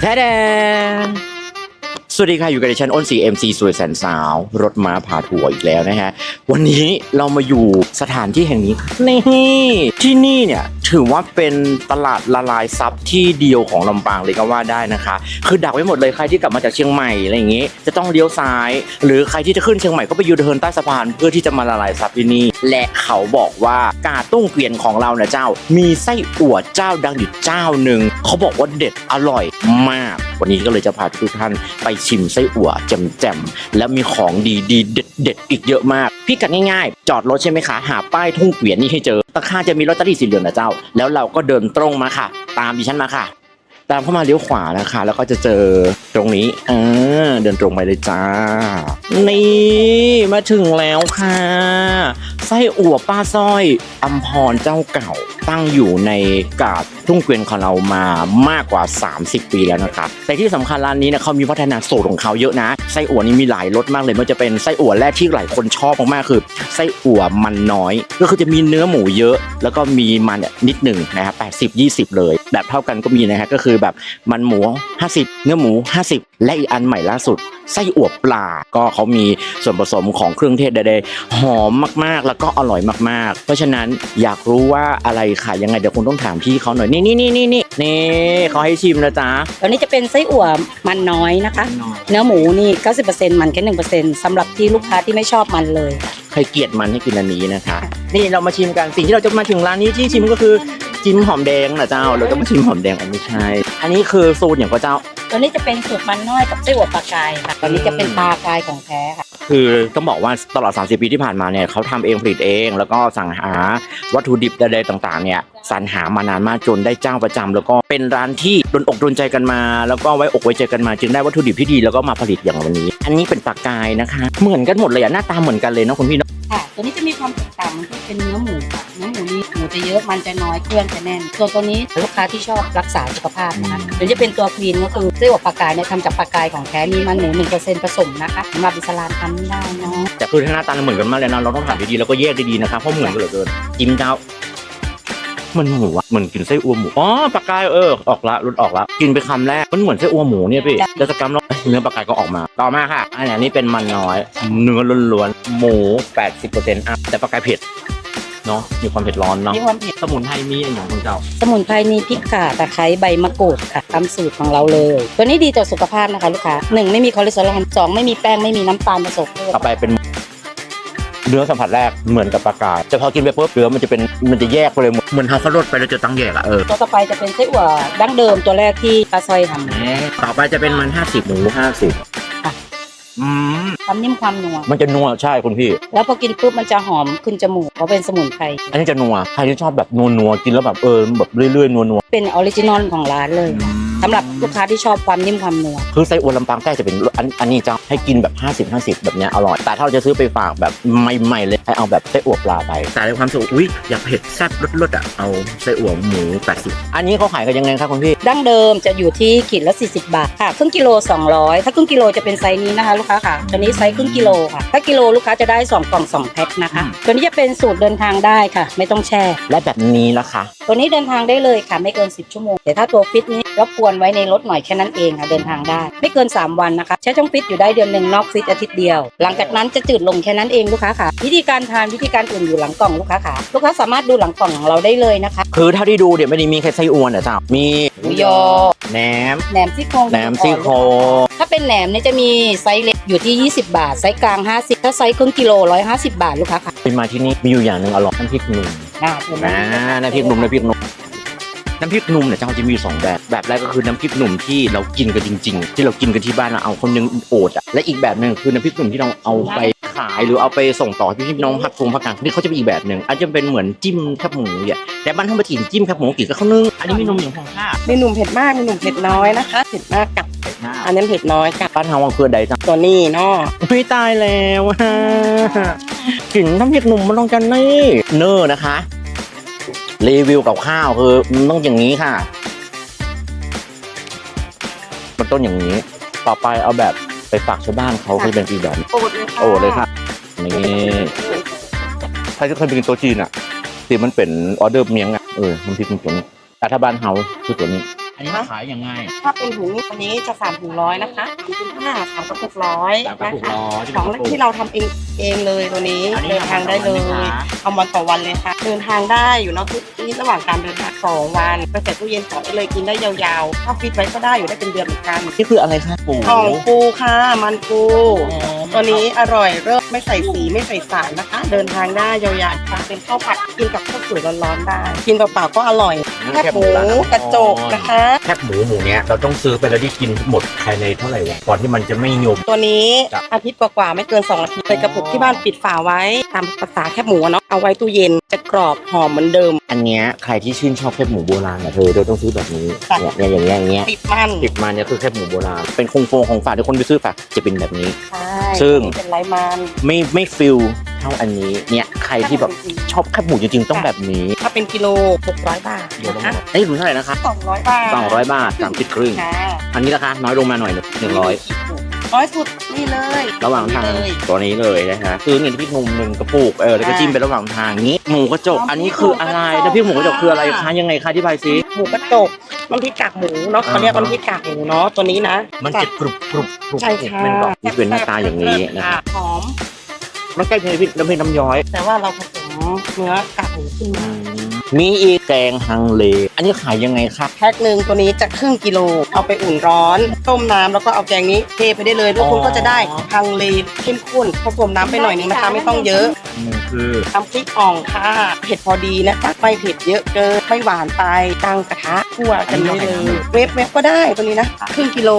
แท้แดนสวัสดีค่ะ อยู่กับดิฉันอ้นสี MC สวยแสนสาว รถม้าพาทัวร์อีกแล้วนะฮะ วันนี้เรามาอยู่สถานที่แห่งนี้นี่ที่นี่เนี่ยถือว่าเป็นตลาดละลายซับที่เดียวของลำปางเลยก็ว่าได้นะคะ คือดักไว้หมดเลยใครที่กลับมาจากเชียงใหม่อะไรอย่างงี้ จะต้องเลี้ยวซ้าย หรือใครที่จะขึ้นเชียงใหม่ก็ไปยูเทิร์นใต้สะพานเพื่อที่จะมาละลายซับที่นี่ และเขาบอกว่ากาตุ้งเกวียนของเราเนี่ยเจ้า มีไส้อั่วเจ้าดังอยู่เจ้าหนึ่งเขาบอกว่าเด็ดอร่อยมาก วันนี้ก็เลยจะพาทุกท่านไปชิมไส้อั่วแจ่มๆแล้วมีของดีดีๆเด็ดเด็ดๆอีกเยอะมากพี่กัดง่ายๆ จอดรถใช่ไหมคะ หาป้ายทุ่งเกวียนนี่ให้เจอตะข้าจะมีลอตเตอรี่สีเหลืองนะเจ้า แล้วเราก็เดินตรงมาค่ะ ตามดิฉันมาค่ะ ตามเข้ามาเลี้ยวขวานะคะ แล้วก็จะเจอตรงนี้เออเดินตรงไปเลยจ้า นี่มาถึงแล้วค่ะ ไส้อั่วป้าสร้อยอัมพรเจ้าเก่า ตั้งอยู่ในกาดทุ่งเกวียนของเรามามากกว่า 30 ปีแล้วนะคะแต่ที่สำคัญร้านนี้นี่ยเขามีพัฒนาสูตรของเขาเยอะนะ ไส้อั่วนี่มีหลายรสมากเลยไมันจะเป็นไส้อั่วแรกที่หลายคนชอบมากๆคือ ไส้อั่วมันน้อย ก็คือจะมีเนื้อหมูเยอะ แล้วก็มีมันนิดหนึ่งนะครับ80 20เลย แบบเท่ากันก็มีนะฮะก็คือแบบมันหมู 50 เนื้อหมู 50 และอีกอันใหม่ล่าสุดไส้อั่วปลา ก็เขามีส่วนผสมของเครื่องเทศใดๆหอมมากๆ แล้วก็อร่อยมากๆ เพราะฉะนั้นอยากรู้ว่าอะไรขายยังไงเดี๋ยวคุณต้องถามพี่เขาหน่อยนี่นี่นี่นี่นี่นี่เขาให้ชิมนะจ๊ะตัวนี้จะเป็นไส้อั่วมันน้อยนะคะ เนื้อหมูนี่ 90%มันแค่1%สำหรับที่ลูกค้าที่ไม่ชอบมันเลยใครเกลียดมันให้กินอันนี้นะคะ นี่เรามาชิมกันสิ่งที่เราจะมาถึงร้านนี้ที่ชิมก็คือจิ้มหอมแดงนะเจ้า เราต้องมาชิมหอมแดงอันไม่ใช่ อันนี้คือสูตรอย่างพระเจ้า ตัวนี้จะเป็นสูตรมันน้อยกับไส้อั่วปลากายค่ะตัวนี้จะเป็นปลากายของแท้ค่ะ คือต้องบอกว่าตลอด 30 ปีที่ผ่านมาเนี่ยเขาทำเองผลิตเอง แล้วก็สั่งหาวัตถุดิบใดๆต่างๆ เนี่ยสรรหามานานมากจนได้เจ้าประจำแล้วก็เป็นร้านที่โดนอกโดนใจกันมา แล้วก็ไว้อกไว้ใจกันมา จึงได้วัตถุดิบที่ดีแล้วก็มาผลิตอย่างวันนี้ อันนี้เป็นปลากายนะคะ เหมือนกันหมดเลยอะหน้าตาเหมือนกันเลยเนาะคุณพี่เนาะ ค่ะ ตัวนี้จะมีความแตกต่างมันก็เป็นเนื้อหมูค่ะเนื้อหมูนี่หมูจะเยอะมันจะน้อยเครื่องจะแน่นส่วนตัวนี้ลูกค้าที่ชอบรักษาสุขภาพนะคะเดี๋ยวจะเป็นตัวควีนก็คือไส้อั่วปลากายเนี่ยทำจากปลากายของแท้มีมันหมู1%ผสมนะคะสำหรับอิสลามทำไม่ได้เนาะแต่คือหน้าตาเหมือนกันมากเลยนะเราต้องถามดีๆแล้วก็แยกดีๆนะครับเพราะเหมือนกันเหลือเกินจิ้มเจ้า มันหมูอะเหมือนกินไส้อั่วหมูอ๋อปลากายเออออกละรุดออกละกินไปคำแรกมันเหมือนไส้อั่วหมูเนี่ยพี่แล้วสกรรมแล้วเนื้อปลากายก็ออกมา ต่อมาค่ะ อันนี้เป็นมันน้อย เนื้อล้วนๆหมู 80%อัพแต่ปลากายเผ็ดเนาะมีความเผ็ดร้อนเนาะมีความเผ็ดสมุนไพรมีอะไรอย่างของเจ้า สมุนไพรมีพริกข่าตะไคร้ใบมะกรูดค่ะตามสูตรของเราเลย ตัวนี้ดีต่อสุขภาพนะคะลูกค้าหนึ่งไม่มีคอเลสเตอรอลสองไม่มีแป้งไม่มีน้ำตาลผสมต่อไปเป็น เนื้อสัมผัสแรกเหมือนกับปลากายแต่พอกินไปปุ๊บเนื้อมันจะเป็นมันจะแยกไปเลยเหมือนทำข้าวโพดไปแล้วจะตั้งแยกอะเออตัวต่อไปจะเป็นไส้อั่วดั้งเดิมตัวแรกที่ปลาซอยทำต่อไปจะเป็นมันห้าสิบหมูห้าสิบค่ะอืมความนิ่มความนัว มันจะนัวใช่คุณพี่ แล้วพอกินปุ๊บมันจะหอมขึ้นจมูกเพราะเป็นสมุนไพร อันนี้จะนัว ใครที่ชอบแบบนัวๆกินแล้วแบบเออแบบเรื่อยๆนัวเป็นออริจินอลของร้านเลย สำหรับลูกค้าที่ชอบความนิ่มความนัวๆคือไส้อั่วลำปางใต้จะเป็นอันอันนี้จะให้กินแบบ 50 50 แบบเนี้ยอร่อย แต่ถ้าเราจะซื้อไปฝากแบบใหม่ๆเลยให้เอาแบบไส้อั่วปลาไป แต่ในความสุขอุ้ยอยากเผ็ดแซ่บรสๆอะเอาไส้อั่วหมู 80 อันนี้เขาขายกันยังไงครับคุณพี่ ดั้งเดิมจะอยู่ที่ขีดละ 40 บาทค่ะครึ่งกิโล 200 ถ้าครึ่งกิโลจะเป็นไซส์นี้นะคะ ลูกค้าค่ะตัวนี้ไซส์ครึ่งกิโลค่ะ ถ้ากิโลลูกค้าจะได้2กล่อง2แพ็คนะคะอืมตัวนี้จะเป็นสูตรเดินทางได้ค่ะ ไม่ต้องแช่และแบบนี้ละคะตัวนี้เดินทางได้เลยค่ะไม่เกิน 10 ชั่วโมงแต่ถ้าตัวฟิตนี้รบกวนไว้ในรถหน่อยแค่นั้นเองค่ะเดินทางได้ ไม่เกิน 3 วันนะคะ ใช้ช่องฟิตอยู่ได้เดือนหนึ่งนอกฟิตอาทิตย์เดียว หลังจากนั้นจะจืดลงแค่นั้นเองลูกค้าค่ะ วิธีการทานวิธีการอุ่นอยู่หลังกล่องลูกค้าค่ะ ลูกค้าสามารถดูหลังกล่องของเราได้เลยนะคะ คือเท่าที่ดูเดี๋ยวไม่ได้มีแค่ไส้อั่วนะเจ้ามีหมูยอแหนมแหนมซี่โครงแหนมซี่โครงถ้าเป็นแหนมเนี่ยจะมีไซส์เล็กอยู่ที่ 20 บาท ไซส์กลาง 50 ถ้าไซส์ครึ่งกิโล 150 บาทลูกค้าค่ะไปมาที่นี่มีอยู่อย่างหนึ่งอร่อยน้ำพริกหนุ่มน่าเห็นไหมอ่าน้ำพริกหนุ่มน้ำพริกหนุ่ม น้ำพริกหนุ่มเนี่ยเจ้าจะมีอยู่สองแบบ แบบแรกก็คือน้ำพริกหนุ่มที่เรากินกันจริง ๆ ที่เรากินกันที่บ้านเราเอาคนนึงโอดอะและอีกแบบหนึ่งคือน้ำพริกหนุ่มที่เราเอาไปขายหรือเอาไปส่งต่อให้พี่น้องพักพงพักกลางนี่เขาจะเป็นอีกแบบหนึ่งอาจจะเป็นเหมือนจิ้มแคบหมูเนี่ยแต่บ้านท่านมาถิ่นจิ้มแคบหมูกี่ก็ข้าวนึ่งอันนี้มีนมอย่างของข้ามีหนุ่มเผ็ดมากมีหนุ่มเผ็ดน้อยนะคะเผ็ดมากกับอันนั้นเผ็ดน้อยกับบ้านเฮาคือใดจ้ะตัวนี้เนาะไม่ตายแล้วฮะกลิ่นน้ำพริกหนุ่มมันต้องกันนี่เนอร์นะคะ รีวิวกับข้าวคือมันต้องอย่างนี้ค่ะ มันต้องอย่างนี้ ต่อไปเอาแบบไปฝากชาวบ้านเขาคือเป็นอีกแบบโอดเลยค่ะโอ้เลยค่ะนี่ใครที่เคยไปกินโต๊ะจีนอะที่มันเป็นออเดอร์เมียงอะเออมันพริกมันตัวนี้แต่ถ้าบ้านเฮาคือตัวนี้ อันนี้ขายยังไงถ้าเป็นถุงนี้วันนี้จะสามถุงร้อยนะคะเป็นห้าสามกระปุกร้อยสามกระนะปุกคะร้อยของที่เราทำเองเองเลยตัวนี้อันนี้เดินทางได้เลยทำต่อวันไหมคะเอาวันต่อวันเลยค่ะ เดินทางได้อยู่เนอกทุกที่ระหว่างการเดินทางสองวันไปใส่ตู้เย็นต่อได้เลยกินได้ยาวๆถ้าฟิตไว้ก็ได้อยู่ได้เป็นเดือนเหมือนกันนี่คืออะไรคะปูอ่องปูค่ะมันปู ตัวนี้อร่อยเริ่มไม่ใส่สีไม่ใส่สารนะคะ เดินทางได้ยาวๆค่ะเป็นข้าวผัดกินกับข้าวสวยร้อนๆได้ กินเปล่าๆก็อร่อย แคบหมูกระจกนะคะ แคบหมูหมูเนี้ยเราต้องซื้อไปแล้วได้กินหมดภายในเท่าไหร่วะก่อนที่มันจะไม่ยม ตัวนี้ครับอาทิตย์กว่าๆไม่เกิน2อาทิตย์เลยกระปุกที่บ้านปิดฝาไว้ตามภาษาแคบหมูอะเนาะเอาไว้ตู้เย็นจะกรอบหอมเหมือนเดิม อันเนี้ยใครที่ชื่นชอบแคบหมูโบราณอะเธอเธอต้องซื้อแบบนี้ค่ะเนี่ยเนี่ยอย่างเงี้ยอย่างเงี้ยติดมันติดมาเนี่ยคือแคบหมูโบราณเป็นคงโฟงของฝากที่คนไปซื้อฝากจะเป็นแบบนี้ใช่ซึ่งเป็นไรมันไม่ไม่ฟิล เท่าอันนี้เนี่ยใครที่แบบชอบแคบหมูจริงๆต้องแบบนี้ถ้าเป็นกิโล600 บาทเดี๋ยวลงนะคะมาเอ้ยรู้เท่าไหร่นะคะ 200 บาทสองร้อยบาทสามสิบครึ่งค่ะอันนี้ราคาน้อยลงมาหน่อยหนึ่งร้อยร้อยสุดนี่เลย ระหว่างทางนี่เลยตัวนี้เลยนะฮะซื้อเงินพี่หนุ่มหนึ่งกระปุกเออแล้วก็จิ้มไประหว่างทางนี้หมูกระจกอันนี้คืออะไรนะพี่หมูกระจกคืออะไรคะยังไงคะที่บายซิหมูกระจกน้ำพริกกากหมูเนาะเขาเรียกอ่าน้ำพริกกากหมูเนาะตัวนี้นะ มันจะกรุบกรุบกรุบใช่กรุบค่ะเป็นก่อนนี่เป็นหน้าตาอย่างนี้นะค่ะครับหอม มันใกล้เพียงพี่น้ำพริกน้ำย้อย แต่ว่าเราผสมเนื้อกากหมูขึ้นมามีอีกแกงฮังเล อันนี้ขายยังไงครับ แพ็คหนึ่งตัวนี้จะครึ่งกิโล เอาไปอุ่นร้อน ต้มน้ำแล้วก็เอาแกงนี้เทไปได้เลยทุกคนก็จะได้ฮังเลเข้มข้นผสมน้ำไปหน่อยนึงนะคะ ไม่ต้องเยอะ หนึ่งคือ น้ำพริกอ่องค่ะ เผ็ดพอดีนะคะไม่เผ็ดเยอะเกิน ไม่หวานไปตั้งกระทะคั่วกันได้เลยเวฟเวฟก็ได้ตัวนี้นะ ครึ่งกิโล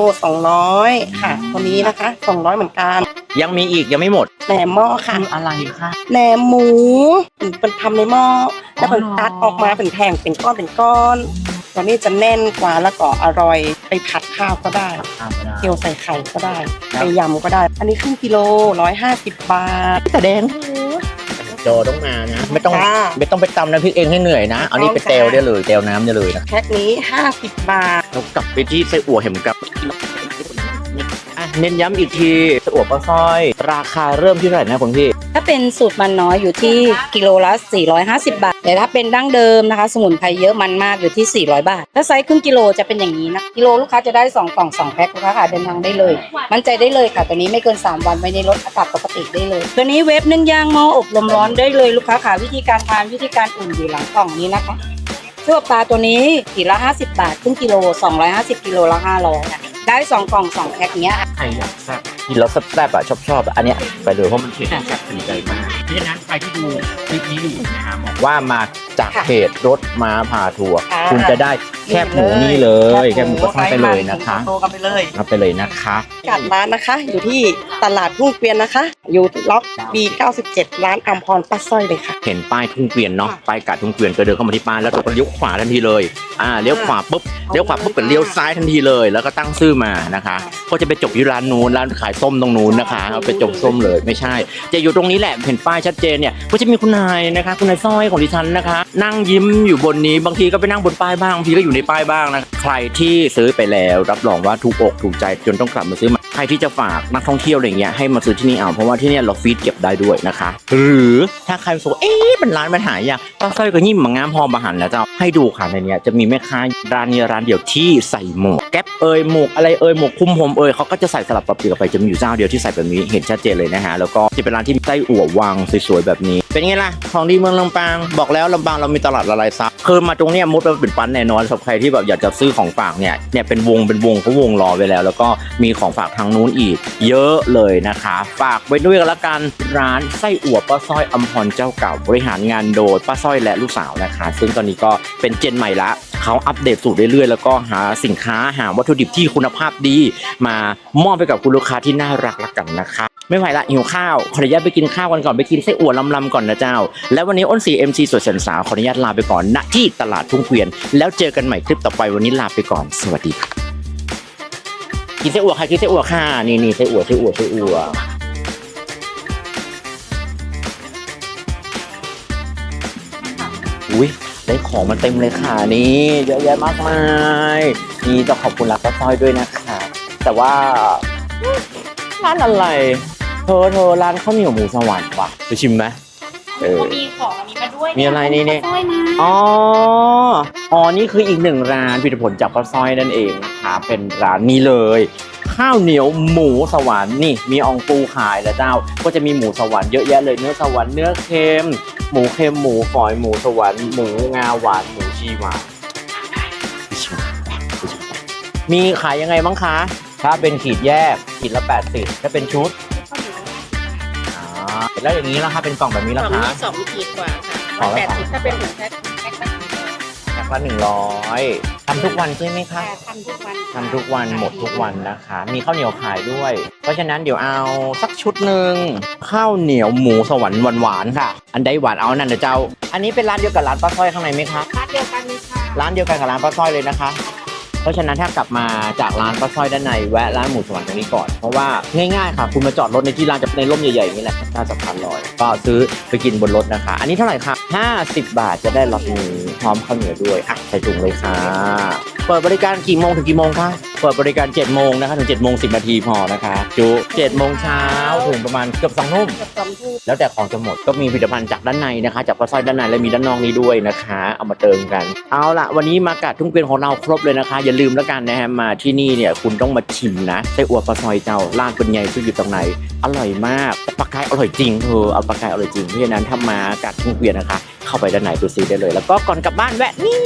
200 ค่ะ ตัวนี้นะคะ 200 เหมือนกัน ยังมีอีกยังไม่หมด แหนมหม้อค่ะ คืออะไรคะ แหนมหมูเป็นทำในหม้อแล้วเป็นตัดออกมาเป็นแท่งเป็นก้อนเป็นก้อนตัวนี้จะแน่นกว่าแล้วก็อร่อยไปผัดข้าวก็ได้เกี๊ยวใส่ไข่ก็ได้ไปยำก็ได้ อันนี้ครึ่งกิโล150บาทแต่แดงจอต้องมานะ ไม่ต้องจ้า ไม่ต้องไปตำน้ำพริกเองให้เหนื่อยนะ เอานี่ไปเตลได้เลยเตลน้ำได้เลยนะแพ็คนี้ 50 บาท เรากลับไปที่ไส้อั่วเห็นกับอะ เน้นย้ำอีกทีไส้อั่วปลาสร้อย ราคาเริ่มที่เท่าไหร่นะคุณพี่ถ้าเป็นสูตรมันน้อยอยู่ที่กิโลละ 450 บาท แต่ถ้าเป็นดั้งเดิมนะคะ สมุนไพรเยอะมันมากอยู่ที่ 400 บาท ถ้าไซส์ครึ่งกิโลจะเป็นอย่างนี้นะ กิโลลูกค้าจะได้ 2 กล่อง 2 แพ็คลูกค้าค่ะเดินทางได้เลย มั่นใจได้เลยค่ะ ตัวนี้ไม่เกิน 3 วันไว้ในรถอากาศปกติได้เลย ตัวนี้เวฟนึ่งย่างหม้ออบลมร้อนได้เลยลูกค้าค่ะวิธีการทานวิธีการอุ่นอยู่หลังกล่องนี้นะคะเสื้อปลาตัวนี้ขีดละ 50 บาทครึ่งกิโล 250 กิโลละ500ค่ะ ได้2กล่อง2แพ็คเนี้ยใครอยากแซ่บกินแล้วแซ่บๆอะชอบชอบๆอะอันเนี้ยไปเลยเพราะมันเผ็ดแซ่บถึงใจมากเพราะฉะนั้นใครที่ดูคลิปนี้อยู่นะฮะบอกว่ามาจากค่ะเพจรถม้าพาทัวร์ค่ะคุณจะได้แคบหมูนี่เลย แคบหมูก็ทอดไปเลยนะคะโตกันไปเลยรับไปเลยนะคะ กัดร้านนะคะ อยู่ที่ตลาดทุ่งเกวียนนะคะ อยู่ล็อก B97 ร้านอัมพรป้าสร้อยเลยค่ะ เห็นป้ายทุ่งเกวียนเนาะป้ายกาดทุ่งเกวียนก็เดินเข้ามาที่ป้ายแล้วก็เลี้ยวขวาทันทีเลยอ่าเลี้ยวขวาปุ๊บเลี้ยวขวาปุ๊บก็เลี้ยวซ้ายทันทีเลย แล้วก็ตั้งชื่อมานะคะ ก็จะไปจบที่ร้านนู้นร้านขายส้มตรงนู้นนะคะเอาไปจบส้มเลยไม่ใช่ จะอยู่ตรงนี้แหละเห็นป้ายชัดเจนเนี่ยก็จะมีคุณนายนะคะ คุณนายสร้อยของดิฉันนะคะ นั่งยิ้มอยู่บนนี้บางทีก็ไปนั่งบนป้ายบ้างบางทีก็อยู่ในป้ายบ้างนะใครที่ซื้อไปแล้ว รับรองว่าถูกอกถูกใจจนต้องกลับมาซื้อใหม่ ครที่จะฝากนักท่องเที่ยวอะไรเงี้ยให้มาซื้อที่นี่เอาเพราะว่าที่นี่เราฟีดเก็บได้ด้วยนะคะ หรือถ้าใครรู้สึกว่าเอ๊ะเป็นร้านปัญหาย่างป้าสร้อยก็ยิ้มมางามพอมาหันแล้วเจ้าให้ดูค่ะในเนี้ยจะมีแม่ค้าร้านนี้ร้านเดียวที่ใส่หมวกแก๊ปเอยหมวกอะไรเอยหมวกคลุมผมเอยเขาก็จะใส่สลับปรับเปลี่ยนกันไปจะมีอยู่เจ้าเดียวที่ใส่แบบนี้เห็นชัดเจนเลยนะฮะแล้วก็จะเป็นร้านที่ไส้อั่ววางสวยๆแบบนี้ เป็นไงล่ะของดีเมืองลำปางบอกแล้วลำปางเรามีตลาดละลายซับคือมาตรงเนี้ยมุดไปเป็นปั้นแน่นอนสำหรับใครที่แบบอยากจะซื้อของฝากเนี่ยเนี่ยเป็นวงเป็นวงเขาวงรอไว้แล้ว แล้วก็มีของฝากทางนู้นอีก เยอะเลยนะคะ ฝากไว้ด้วยกันละกันร้านไส้อั่วป้าสร้อยอำพรเจ้าเก่าบริหารงานโดยป้าสร้อยและลูกสาวนะคะ ซึ่งตอนนี้ก็เป็นเจนใหม่ละเขาอัปเดตสูตรเรื่อยๆ แล้วก็หาสินค้าหาวัตถุดิบที่คุณภาพดี มามอบไปกับคุณลูกค้าที่น่ารักละกันนะคะไม่ไหวละหิวข้าว ขออนุญาตไปกินข้าวกันก่อนไปกินไส้อั่วลำๆก่อนนะเจ้า แล้ววันนี้อ้นสีเอ็มซีสวยเสนสาวขออนุญาตลาไปก่อนณที่ตลาดทุ่งเกวียน แล้วเจอกันใหม่คลิปต่อไปวันนี้ลาไปก่อน สวัสดีค่ะ กินไส้อั่วค่ะกินไส้อั่วค่ะนี่นี่ไส้อั่วไส้อั่วไส้อั่วอุ้ยได้ของมาเต็มเลยค่ะนี่เยอะแยะมากมายนี่ต้องขอบคุณรักป้าต้อยด้วยนะคะ แต่ว่าร้านอะไรเธอเธอร้านข้าวเหนียวหมูสวรรค์ว่ะไปชิมไหม เออ มีของอันนี้มาด้วยมีอะไรนี่เนี่ย สร้อยนะอ๋อ อ๋อ นี่คืออีกหนึ่งร้านผลิตผลจากข้าวซอยนั่นเองนะคะเป็นร้านนี้เลย ข้าวเหนียวหมูสวรรค์นี่ มีอองปูขายแล้วเจ้า ก็จะมีหมูสวรรค์เยอะแยะเลย เนื้อสวรรค์ เนื้อเค็ม หมูเค็ม หมูฝอย หมูสวรรค์ หมูงาหวาน หมูชีหวาน มีขายยังไงบ้างคะ ถ้าเป็นขีดแยกขีดละ 80ถ้าเป็นชุดอ่า แล้วอย่างนี้ล่ะคะเป็นกล่องแบบนี้กล่ล่ะองคะนี้สองขีดกว่าค่ะกล่องละแปดสิบถ้าเป็นถุงแพ็คแพ็คละสิบแพ็คละหนึ่งร้อยทำทุกวันใช่ไหมคะค่ะทำทุกวันทำทุกวันหมดทุกวันนะคะ มีข้าวเหนียวขายด้วย เพราะฉะนั้นเดี๋ยวเอาสักชุดหนึ่งข้าวเหนียวหมูสวรรค์หวานๆค่ะ อันใดหวานเอาอันนั่นเดี๋ยวเจ้า อันนี้เป็นร้านเดียวกับร้านป้าสร้อยข้างในไหมคะร้านเดียวกันเลยค่ะร้านเดียวกันกับร้านป้าสร้อยเลยนะคะเพ ราะฉะนั้นถ้ากลับมาจากร้านป้าสร้อยด้านในแวะร้านหมูสวรรค์ตรงนี้ก่อน เพราะว่าง่ายๆค่ะ คุณมาจอดรถในที่ร้านจะในร่มใหญ่ๆนี่แหละน่าจะพันลอย ก็ซื้อไปกินบนรถนะคะ อันนี้เท่าไหร่คะ50 บาทจะได้รับนี้พร้อมข้าวเหนียวด้วยอะใส่ถุงเลยค่ะ เปิดบริการกี่โมงถึงกี่โมงคะเปิดบริการ7โมงนะคะถึง7โมง10นาทีพอนะคะจุ7โมงเช้าถึงประมาณเกือบ2ทุ่มเกือบสองทุ่มแล้วแต่ของจะหมดก็มีผลิตภัณฑ์จากด้านในนะคะ จากปลาสร้อยด้านในและมีด้านนอกนี้ด้วยนะคะ เอามาเติมกัน เอาละวันนี้มากาดทุ่งเกวียนของเราครบเลยนะคะ อย่าลืมแล้วกันนะฮะมาที่นี่เนี่ยคุณต้องมาชิมนะไส้อั่วปลาซอยเจ้าร้านเป็นไงซึ่งอยู่ตรงไหนอร่อยมากแต่ปลากายอร่อยจริงเธอเอาปลากายอร่อยจริงเพราะฉะนั้นถ้ามากาดทุ่งเกวียนนะคะ เข้าไปด้านในดูซีได้เลย แล้วก็ก่อนกลับบ้านแวะนี่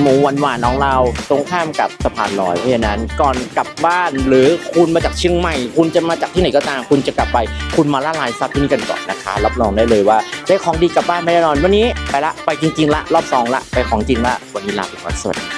หมูหวานๆของเราตรงข้ามกับสะพานลอยเพราะฉะนั้นก่อนกลับบ้าน หรือคุณมาจากเชียงใหม่ คุณจะมาจากที่ไหนก็ตาม คุณจะกลับไป คุณมาละลายซับที่นี่กันก่อนนะคะ รับรองได้เลยว่าได้ของดีกลับบ้านไม่แน่นอน วันนี้ไปละไปจริง ๆ ละรอบสองละไปของจริงละวันนี้ลาไปก่อนสวัสดี